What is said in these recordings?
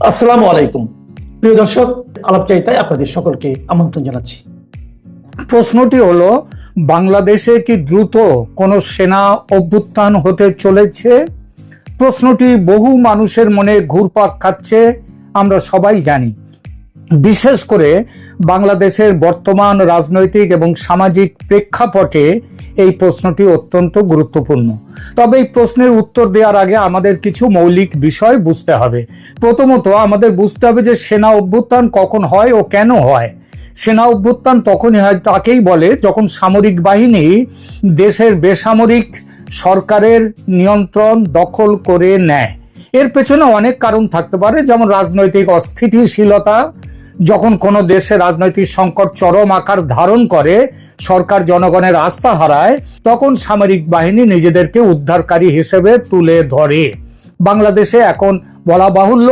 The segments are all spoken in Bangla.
আসসালামু আলাইকুম। প্রিয় দর্শক আলাপচারিতায় আপনাদের সকলকে আমন্ত্রণ জানাচ্ছি। প্রশ্নটি হলো, বাংলাদেশে কি দ্রুত কোনো সেনা অভ্যুত্থান হতে চলেছে? প্রশ্নটি, বহু মানুষের মনে ঘুরপাক খাচ্ছে, আমরা সবাই জানি। বিশেষ করে বাংলাদেশের বর্তমান রাজনৈতিক এবং সামাজিক প্রেক্ষাপটে এই প্রশ্নটি অত্যন্ত গুরুত্বপূর্ণ। তবে এই প্রশ্নের উত্তর দেওয়ার আগে আমাদের কিছু মৌলিক বিষয় বুঝতে হবে। প্রথমত, আমাদের বুঝতে হবে যে সেনা অভ্যুত্থান কখন হয় ও কেন হয়। সেনা অভ্যুত্থান তখনই হয় তাকেই বলে যখন সামরিক বাহিনী দেশের বেসামরিক সরকারের নিয়ন্ত্রণ দখল করে নেয়। এর পেছনে অনেক কারণ থাকতে পারে, যেমন রাজনৈতিক অস্থিতিশীলতা যখন কোনো দেশে রাজনৈতিক সংকট চরম আকার ধারণ করে, সরকার জনগণের আস্থা হারায়, তখন সামরিক বাহিনী নিজেদেরকে উদ্ধারকারী হিসেবে তুলে ধরে। বাংলাদেশে এখন বলা বাহুল্য,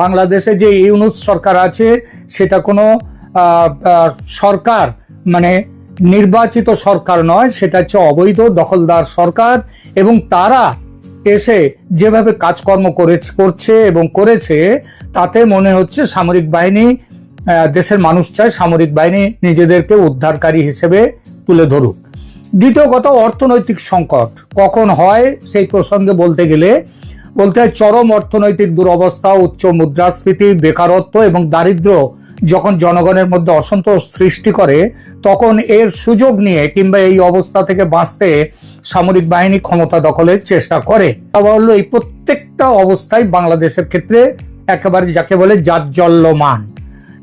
বাংলাদেশে যে ইউনুস সরকার আছে, সেটা কোনো সরকার মানে নির্বাচিত সরকার নয়, সেটা হচ্ছে অবৈধ দখলদার সরকার এবং তারা এসে যেভাবে কাজকর্ম করে করছে এবং করেছে, তাতে মনে হচ্ছে সামরিক বাহিনী দেশের মানুষ চায় সামরিক বাহিনী নিজেদেরকে উদ্ধারকারী হিসেবে তুলে ধরুক। দ্বিতীয় কথা, অর্থনৈতিক সংকট। কখন হয় সেই প্রসঙ্গে বলতে গেলে, বলতে হয় চরম অর্থনৈতিক দুরবস্থা, উচ্চ মুদ্রাস্ফীতি, বেকারত্ব এবং দারিদ্র যখন জনগণের মধ্যে অসন্তোষ সৃষ্টি করে, তখন এর সুযোগ নিয়ে কিংবা এই অবস্থা থেকে বাঁচতে সামরিক বাহিনী ক্ষমতা দখলের চেষ্টা করে। হলো এই প্রত্যেকটা অবস্থায় বাংলাদেশের ক্ষেত্রে একেবারে যাকে বলে জাজ্জল্যমান।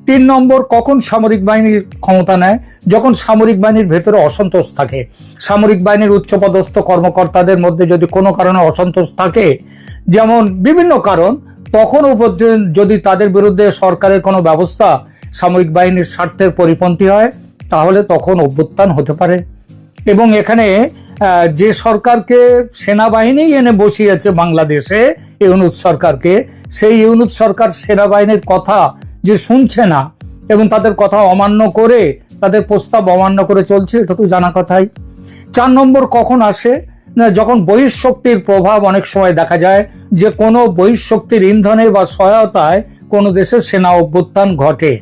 তিন নম্বর, কখন সামরিক বাহিনীর ক্ষমতা নেয়? যখন সামরিক বাহিনীর ভেতরে অসন্তোষ থাকে। সামরিক বাহিনীর উচ্চপদস্থ কর্মকর্তাদের মধ্যে যদি কোনো কারণে অসন্তোষ থাকে, যেমন বিভিন্ন কারণ, তখন যদি তাদের বিরুদ্ধে সরকারের কোনো ব্যবস্থা সামরিক বাহিনীর স্বার্থের পরিপন্থী হয়, তাহলে তখন অভ্যুত্থান হতে পারে। এবং এখানে যে সরকারকে সেনাবাহিনী এনে বসিয়েছে বাংলাদেশে, ইউনুস সরকারকে, সেই ইউনুস সরকার সেনাবাহিনীর কথা যে শুনছে না এবং তাদের কথা অমান্য করে, তাদের প্রস্তাব অমান্য করে চলছে, এটুকু জানা কথাই। চার নম্বর কখন আসে? না, যখন বহিঃশক্তির প্রভাব অনেক সময় দেখা যায়, যে কোনো বহিঃশক্তির ইন্ধনে বা সহায়তায় কোনো দেশের সেনা অভ্যুত্থান ঘটে।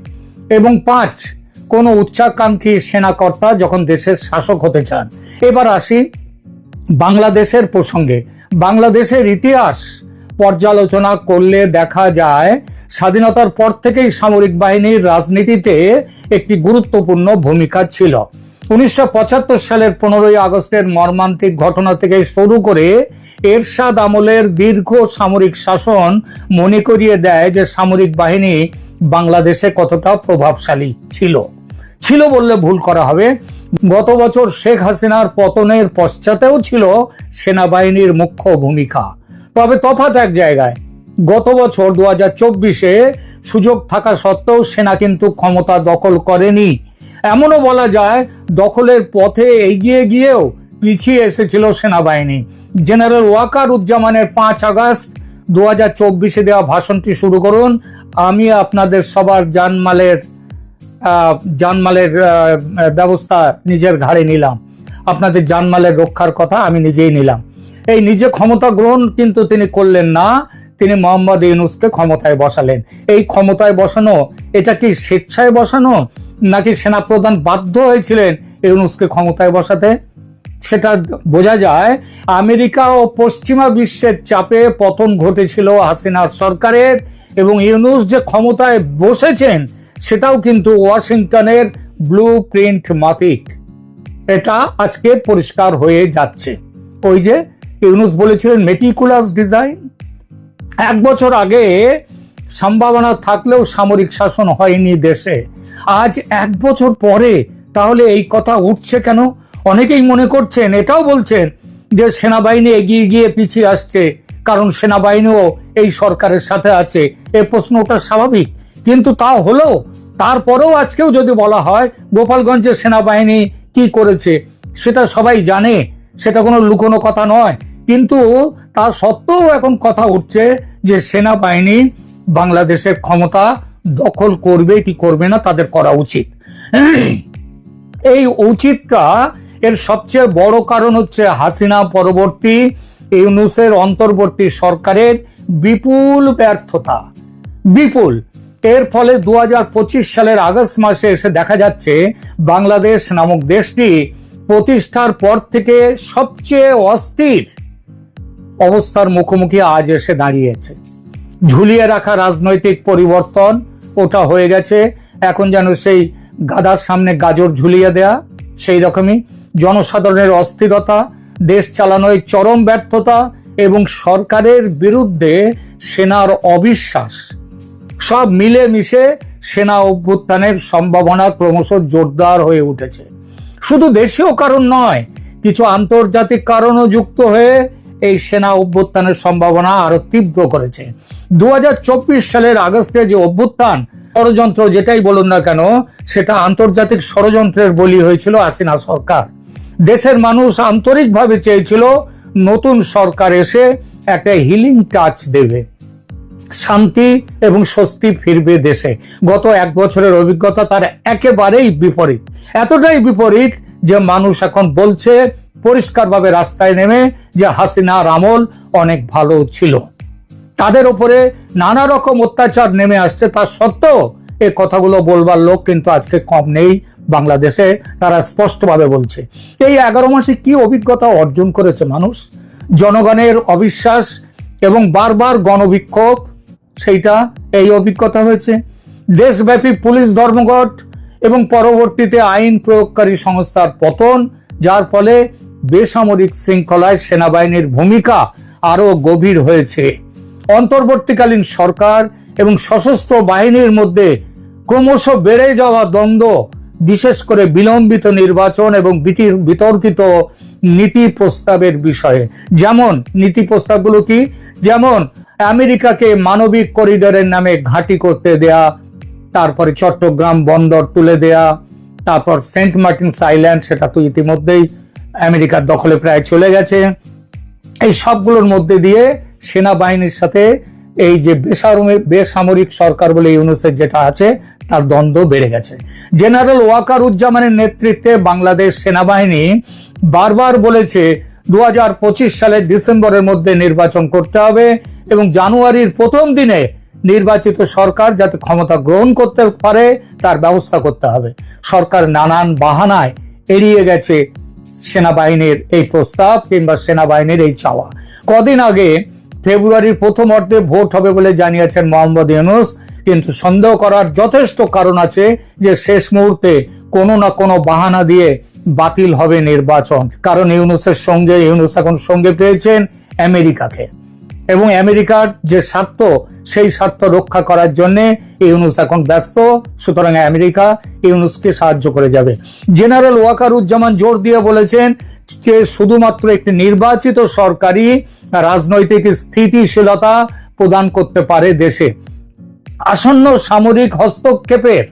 এবং পাঁচ, কোনো উচ্চাকাঙ্ক্ষী সেনাকর্তা যখন দেশের শাসক হতে চান। এবার আসি বাংলাদেশের প্রসঙ্গে। বাংলাদেশের ইতিহাস পর্যালোচনা করলে দেখা যায় স্বাধীনতার পর থেকেই সামরিক বাহিনীর রাজনীতিতে একটি গুরুত্বপূর্ণ ভূমিকা ছিল। উনিশশো পঁচাত্তর সালের পনেরোই আগস্টের মর্মান্তিক ঘটনা থেকে শুরু করে এরশাদ আমলের দীর্ঘ সামরিক শাসন মনে করিয়ে দেয় যে সামরিক বাহিনী বাংলাদেশে কতটা প্রভাবশালী ছিল। ছিল বললে ভুল করা হবে। গত বছর শেখ হাসিনার পতনের পশ্চাতেও ছিল সেনাবাহিনীর মুখ্য ভূমিকা। তবে তফাৎ এক জায়গায় গত বছর দু হাজার চব্বিশে সুযোগ থাকা সত্ত্বেও সেনা কিন্তু ক্ষমতা দখল করেনি। এমনও বলা যায় দখলের পথে এগিয়ে গিয়েও পিছিয়ে এসেছিল সেনাবাহিনী। জেনারেল ওয়াকার উজ্জামানের পাঁচ আগস্ট দু হাজার চব্বিশে দেওয়া ভাষণটি শুরু করুন। আমি আপনাদের সবার জানমালের জানমালের ব্যবস্থা নিজের ঘাড়ে নিলাম। আপনাদের জানমালের রক্ষার কথা আমি নিজেই নিলাম। এই নিজে ক্ষমতা গ্রহণ কিন্তু তিনি করলেন না। তিনি মোহাম্মদ ইউনুসকে ক্ষমতায় বসালেন। এই ক্ষমতায় বসানো, এটা কি স্বেচ্ছায় বসানো, নাকি সেনাপ্রধান বাধ্য হয়েছিলেন ইউনুসকে ক্ষমতায় বসাতে? সেটা বোঝা যায়, আমেরিকা ও পশ্চিমা বিশ্বের চাপে পতন ঘটেছিল হাসিনার সরকারের, এবং ইউনুস যে ক্ষমতায় বসেছেন, সেটাও কিন্তু ওয়াশিংটনের ব্লু প্রিন্ট মাফিক। এটা আজকে পরিষ্কার হয়ে যাচ্ছে। ওই যে ইউনুস বলেছিলেন মেটিকুলাস ডিজাইন এক বছর আগে সম্ভাবনা থাকলেও সামরিক শাসন হয়নি দেশে। আজ এক বছর পরে তাহলে এই কথা উঠছে কেন? অনেকেই মনে করছেন, এটাও বলছেন যে সেনাবাহিনী এগিয়ে গিয়ে পিছিয়ে আসছে, কারণ সেনাবাহিনীও এই সরকারের সাথে আছে। এ প্রশ্নটা স্বাভাবিক। কিন্তু তা হলো তারপরেও আজকেও যদি বলা হয়, গোপালগঞ্জের সেনাবাহিনী কি করেছে, সেটা সবাই জানে, সেটা কোনো লুকোনো কথা নয়। কিন্তু তা সত্ত্বেও এখন কথা উঠছে যে সেনাবাহিনী বাংলাদেশের ক্ষমতা দখল করবে কি করবে না তাদের করা উচিত। এই উচিতটা এর সবচেয়ে বড় কারণ হচ্ছে হাসিনা পরবর্তী ইউনুসের অন্তর্বর্তী সরকারের বিপুল ব্যর্থতা। বিপুল। এর ফলে দু হাজার পঁচিশ সালের আগস্ট মাসে এসে দেখা যাচ্ছে বাংলাদেশ নামক দেশটি প্রতিষ্ঠার পর থেকে সবচেয়ে অস্থির। অবস্থার মুখোমুখি আজ এসে দাঁড়িয়েছে। ঝুলিয়ে রাখা রাজনৈতিক পরিবর্তন, ওটা হয়ে গেছে। এখন যেন সেই গাদার সামনে গাজর ঝুলিয়ে দেয়া, সেই রকমই জনসাধারণের অস্থিরতা, দেশ চালানোয় চরম ব্যর্থতা এবং সরকারের বিরুদ্ধে সেনার অবিশ্বাস। সব মিলে মিশে সেনা অভ্যুত্থানের সম্ভাবনা ক্রমশ জোরদার হয়ে উঠেছে। শুধু দেশীয় কারণ নয়, কিছু আন্তর্জাতিক কারণও যুক্ত হয়ে এই সেনা অভ্যুত্থানের সম্ভাবনা আরও তীব্র করেছে। দু হাজার চব্বিশ সালের আগস্টে যে অভ্যুত্থান, ষড়যন্ত্র যেটাই বলুন না কেন, সেটা আন্তর্জাতিক ষড়যন্ত্রের বলি হয়েছিল হাসিনা সরকার। দেশের মানুষ আন্তরিকভাবে চেয়েছিল নতুন সরকার এসে একটা হিলিং টাচ দেবে। শান্তি এবং স্বস্তি ফিরবে দেশে। গত এক বছরের অভিজ্ঞতা তার একেবারেই বিপরীত। এতটাই বিপরীত যে মানুষ এখন বলছে পরিষ্কারভাবে রাস্তায় নেমে যে হাসিনার আমল অনেক ভালো ছিল। তাদের উপরে নানা রকম অত্যাচার নেমে আসছে। তা সত্ত্বেও এই কথাগুলো বলবার লোক কিন্তু আজকে কম নেই বাংলাদেশে, তারা স্পষ্টভাবে বলছে। এই এগারো মাসে কি অভিজ্ঞতা অর্জন করেছে মানুষ? জনগণের অবিশ্বাস এবং বারবার গণবিক্ষোভ, সেইটা এই অভিজ্ঞতা হয়েছে। দেশব্যাপী পুলিশ ধর্মঘট এবং পরবর্তীতে আইন প্রয়োগকারী সংস্থার পতন, যার ফলে বেসামরিক শৃঙ্খলায় সেনাবাহিনীর ভূমিকা আরও গভীর হয়েছে। অন্তর্বর্তীকালীন সরকার এবং সশস্ত্র বাহিনীর মধ্যে ক্রমশ বেড়ে যাওয়া দ্বন্দ্ব, বিশেষ করে বিলম্বিত নির্বাচন এবং বিতি- বিতর্কিত নীতি প্রস্তাবের বিষয়ে। যেমন, নীতি প্রস্তাবগুলো কি? যেমন, আমেরিকাকে মানবিক করিডোরের নামে ঘাঁটি করতে দেয়া, তারপরে চট্টগ্রাম বন্দর তুলে দেয়া, তারপর সেন্ট মার্টিনস আইল্যান্ড, সেটা তো ইতিমধ্যেই আমেরিকার দখলে প্রায় চলে গেছে। এই সবগুলোর মধ্যে দিয়ে সেনাবাহিনীর সাথে এই যে বেসামরিক বেসামরিক সরকার বলে ইউনুসের যেটা আছে, তার দ্বন্দ্ব বেড়ে গেছে। জেনারেল ওয়াকার উজ্জামানের নেতৃত্বে বাংলাদেশ সেনাবাহিনী বারবার বলেছে দু হাজার পঁচিশ সালের ডিসেম্বরের মধ্যে নির্বাচন করতে হবে এবং জানুয়ারির প্রথম দিনে নির্বাচিত সরকার যাতে ক্ষমতা গ্রহণ করতে পারে, তার ব্যবস্থা করতে হবে। সরকার নানান বাহানায় এড়িয়ে গেছে সেনাবাহিনীর এই প্রস্তাব কিংবা সেনাবাহিনীর এই চাওয়া। কদিন আগে ফেব্রুয়ারির প্রথম অর্ধে ভোট হবে বলে জানিয়েছেন মোহাম্মদ ইউনুস, কিন্তু সন্দেহ করার যথেষ্ট কারণ আছে যে শেষ মুহূর্তে কোনো না কোনো বাহানা দিয়ে বাতিল হবে নির্বাচন। কারণ ইউনুসের সঙ্গে, ইউনুস এখন সঙ্গে পেয়েছেন আমেরিকাকে। এবং আমেরিকার যে স্বার্থ, সেই স্বার্থ রক্ষা করার জন্য ইউনুস এখন ব্যস্ত। সুতরাং আমেরিকা ইউনুসকে সাহায্য করে যাবে। জেনারেল ওয়াকারুজ্জামান জোর দিয়ে বলেছেন যে শুধুমাত্র একটি নির্বাচিত সরকারি রাজনৈতিক স্থিতিশীলতা প্রদান করতে পারে দেশে। আসন্ন সামরিক হস্তক্ষেপের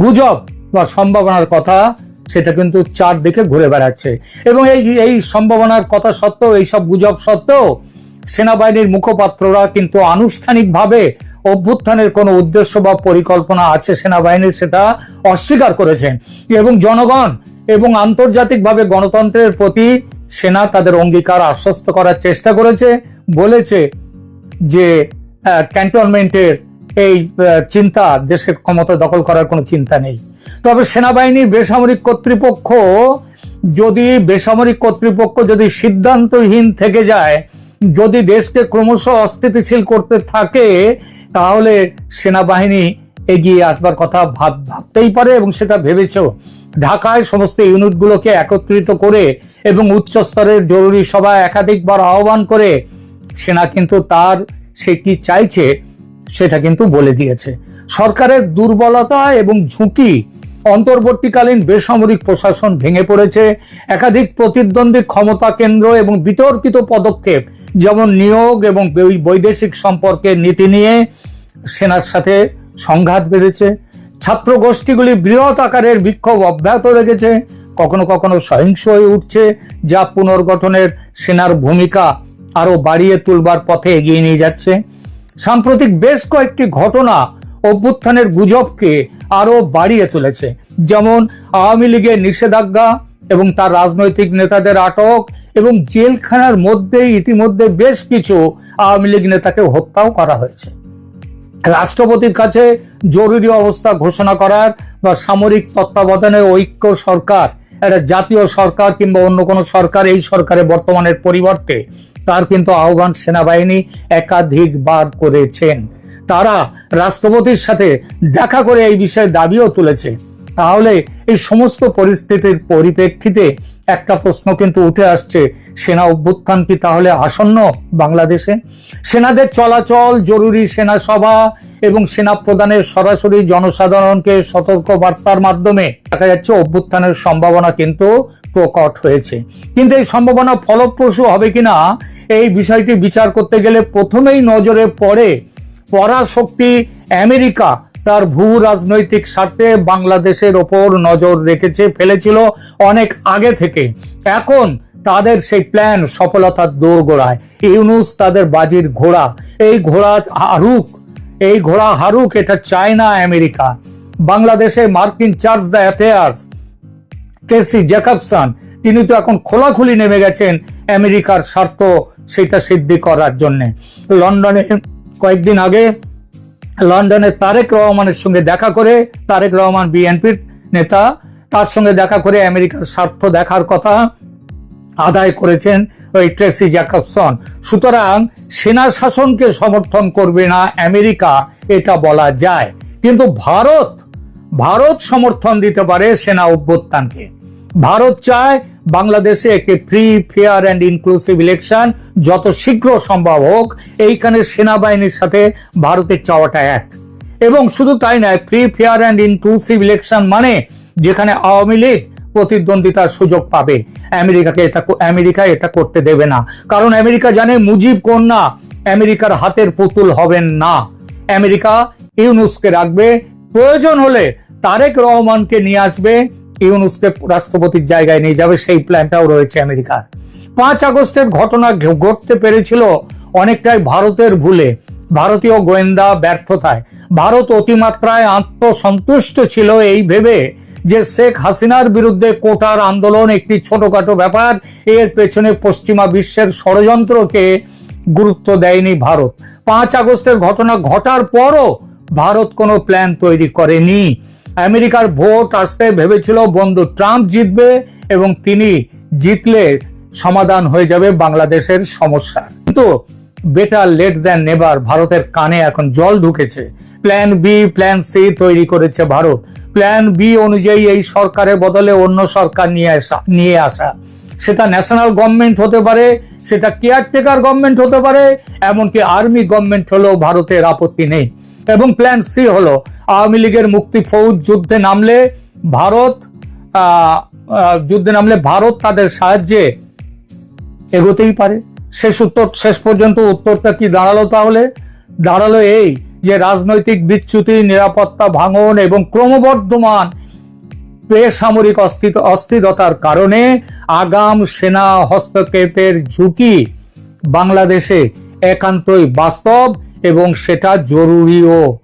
গুজব বা সম্ভাবনার কথা সেটা কিন্তু চারদিকে ঘুরে বেড়াচ্ছে। এবং এই এই সম্ভাবনার কথা সত্ত্বেও, এইসব গুজব সত্ত্বেও সেনাবাহিনীর মুখপাত্ররা কিন্তু আনুষ্ঠানিকভাবে অভ্যুত্থানের কোনো উদ্দেশ্য বা পরিকল্পনা আছে সেনাবাহিনীর সেটা অস্বীকার করেছেন এবং জনগণ এবং আন্তর্জাতিকভাবে গণতন্ত্রের প্রতি সেনা তাদের অঙ্গীকার আশ্বস্ত করার চেষ্টা করেছে, বলেছে যে ক্যান্টনমেন্টের এই চিন্তা দেশের ক্ষমতা দখল করার কোনো চিন্তা নেই। তবে সেনাবাহিনী বেসামরিক কর্তৃপক্ষ যদি, বেসামরিক কর্তৃপক্ষ যদি সিদ্ধান্তহীন থেকে যায় যদি দেশকে ক্রমশ অস্থিতিশীল করতে থাকে, তাহলে সেনাবাহিনী এগিয়ে আসবার কথা ভাব, ভাবতেই পারে এবং সেটা ভেবেছেও। ঢাকায় সমস্ত ইউনিটগুলোকে একত্রিত করে এবং উচ্চ স্তরের জরুরি সভা একাধিকবার আহ্বান করে, সেনা কিন্তু তার সে কি চাইছে, সেটা কিন্তু বলে দিয়েছে। সরকারের দুর্বলতা এবং ঝুঁকি অন্তর্বর্তীকালীন বেসামরিক প্রশাসন ভেঙে পড়েছে। একাধিক প্রতিদ্বন্দ্বী ক্ষমতা কেন্দ্র এবং বিতর্কিত পদক্ষেপ, যেমন নিয়োগ এবং বৈদেশিক সম্পর্কের নীতি নিয়ে সেনার সাথে সংঘাত বেড়েছে ছাত্র গোষ্ঠীগুলি বৃহৎ আকারের বিক্ষোভ অব্যাহত রেখেছে। কখনো কখনো সহিংস হয়ে উঠছে, যা পুনর্গঠনের সেনার ভূমিকা আরও বাড়িয়ে তুলবার পথে এগিয়ে নিয়ে যাচ্ছে। সাম্প্রতিক বেশ কয়েকটি ঘটনা অভ্যুত্থানের গুজবকে আরও বাড়িয়ে তুলেছে। যেমন আওয়ামী লীগের নিষেধাজ্ঞা এবং তার রাজনৈতিক নেতাদের আটক এবং জেলখানার মধ্যে ইতিমধ্যে বেশ কিছু আওয়ামী লীগ নেতাকে হত্যাও করা হয়েছে। রাষ্ট্রপতির কাছে জরুরি অবস্থা ঘোষণা করার বা সামরিক তত্ত্বাবধানে ঐক্য সরকার, একটা জাতীয় সরকার কিংবা অন্য কোনো সরকার, এই সরকারের বর্তমানের পরিবর্তে তার কিন্তু আহ্বান সেনাবাহিনী একাধিকবার করেছেন। তারা রাষ্ট্রপতির সাথে দেখা করে এই বিষয়ে দাবিও তুলেছে। তাহলে এই সমস্ত পরিস্থিতির পরিপ্রেক্ষিতে একটা প্রশ্ন কিন্তু উঠে আসছে, সেনা অভ্যুত্থান কি তাহলে আসন্ন বাংলাদেশে? সেনাদের চলাচল জরুরি সেনা সভা এবং সেনা প্রদানের সরাসরি জনসাধারণকে সতর্ক বার্তার মাধ্যমে দেখা যাচ্ছে অভ্যুত্থানের সম্ভাবনা কিন্তু প্রকট হয়েছে। কিন্তু এই সম্ভাবনা ফলপ্রসূ হবে কিনা, এই বিষয়টি বিচার করতে গেলে প্রথমেই নজরে পড়ে পরাশক্তি আমেরিকা তার ভূ রাজনৈতিক স্বার্থে বাংলাদেশের ওপর নজর রেখেছে, ফেলেছিল অনেক আগে থেকে। এখন তাদের সেই প্ল্যান সফলতার দোরগোড়ায়। ইউনুস তাদের বাজির ঘোড়া। এই ঘোড়া হারুক, এই ঘোড়া হারুক, এটা চায় না আমেরিকা। বাংলাদেশে মার্কিন চার্জ দ্য অ্যাফেয়ার্স কেসি জ্যাকবসন তিনি তো এখন খোলাখুলি নেমে গেছেন আমেরিকার স্বার্থ, সেটা সিদ্ধি করার জন্যে। লন্ডনে কয়েকদিন আগে লন্ডনে তারেক রহমানের সঙ্গে দেখা করে তারেক রহমান বিএনপির নেতা, তার সঙ্গে দেখা করে আমেরিকার স্বার্থ দেখার কথা আদায় করেছেন ওই ট্রেসি জ্যাকবসন। সুতরাং সেনা শাসনকে সমর্থন করবে না আমেরিকা, এটা বলা যায়। কিন্তু ভারত ভারত সমর্থন দিতে পারে সেনা অভ্যুত্থানকে। ভারত চায় বাংলাদেশে একটি free fair and inclusive election যত শীঘ্র সম্ভব হোক। এইখানে সেনাবাহিনীর সাথে ভারতের চাওয়াটা এক। এবং শুধু তাই নয় free fair and inclusive election মানে যেখানে আওয়ামী লীগ প্রতিদ্বন্দ্বিতার সুযোগ পাবে। আমেরিকাকে এটা আমেরিকা এটা করতে দেবে না। কারণ আমেরিকা জানে মুজিব কন্যা আমেরিকার হাতের পুতুল হবেন না। আমেরিকা ইউনুসকে রাখবে। প্রয়োজন হলে তারেক রহমানকে নিয়ে আসবে। ইউনুসকে রাষ্ট্রপতির জায়গায় নিয়ে যাবে, সেই প্ল্যানটাও রয়েছে আমেরিকার। পাঁচ আগস্টের ঘটনা ঘটতে পেরেছিল অনেকটাই ভারতের ভুলে। ভারতীয় গোয়েন্দা ব্যর্থতায়। ভারত অতিমাত্রায় আত্মসন্তুষ্ট ছিল এই ভেবে যে শেখ হাসিনার বিরুদ্ধে কোটার আন্দোলন একটি ছোটখাটো ব্যাপার। এর পেছনে পশ্চিমা বিশ্বের ষড়যন্ত্রকে গুরুত্ব দেয়নি ভারত। পাঁচ আগস্টের ঘটনা ঘটার পরও ভারত কোনো প্ল্যান তৈরি করেনি। আমেরিকার ভোট আসতে ভেবেছিল বন্ধু ট্রাম্প জিতবে এবং তিনি জিতলে সমাধান হয়ে যাবে বাংলাদেশের সমস্যা। কিন্তু বেটার লেট দেন নেবার ভারতের কানে এখন জল ঢুকেছে। প্ল্যান বি, প্ল্যান সি তৈরি করেছে ভারত। প্ল্যান বি অনুযায়ী এই সরকারের বদলে অন্য সরকার নিয়ে আসা নিয়ে আসা। সেটা ন্যাশনাল গভর্নমেন্ট হতে পারে, সেটা কেয়ারটেকার গভর্নমেন্ট হতে পারে, এমনকি আর্মি গভর্নমেন্ট হলেও ভারতের আপত্তি নেই। এবং প্ল্যান সি হলো আওয়ামী লীগের মুক্তি ফৌজ যুদ্ধে নামলে ভারত যুদ্ধে নামলে ভারত তাদের সাহায্যে এগোতেই পারে। শেষ উত্তর, শেষ পর্যন্ত উত্তরটা কি দাঁড়াল তাহলে? দাঁড়াল এই যে রাজনৈতিক বিচ্যুতি, নিরাপত্তা ভাঙন এবং ক্রমবর্ধমান বেসামরিক অস্থিরতার কারণে আগাম সেনা হস্তক্ষেপের ঝুঁকি বাংলাদেশে একান্তই বাস্তব। এবং সেটা জরুরিও।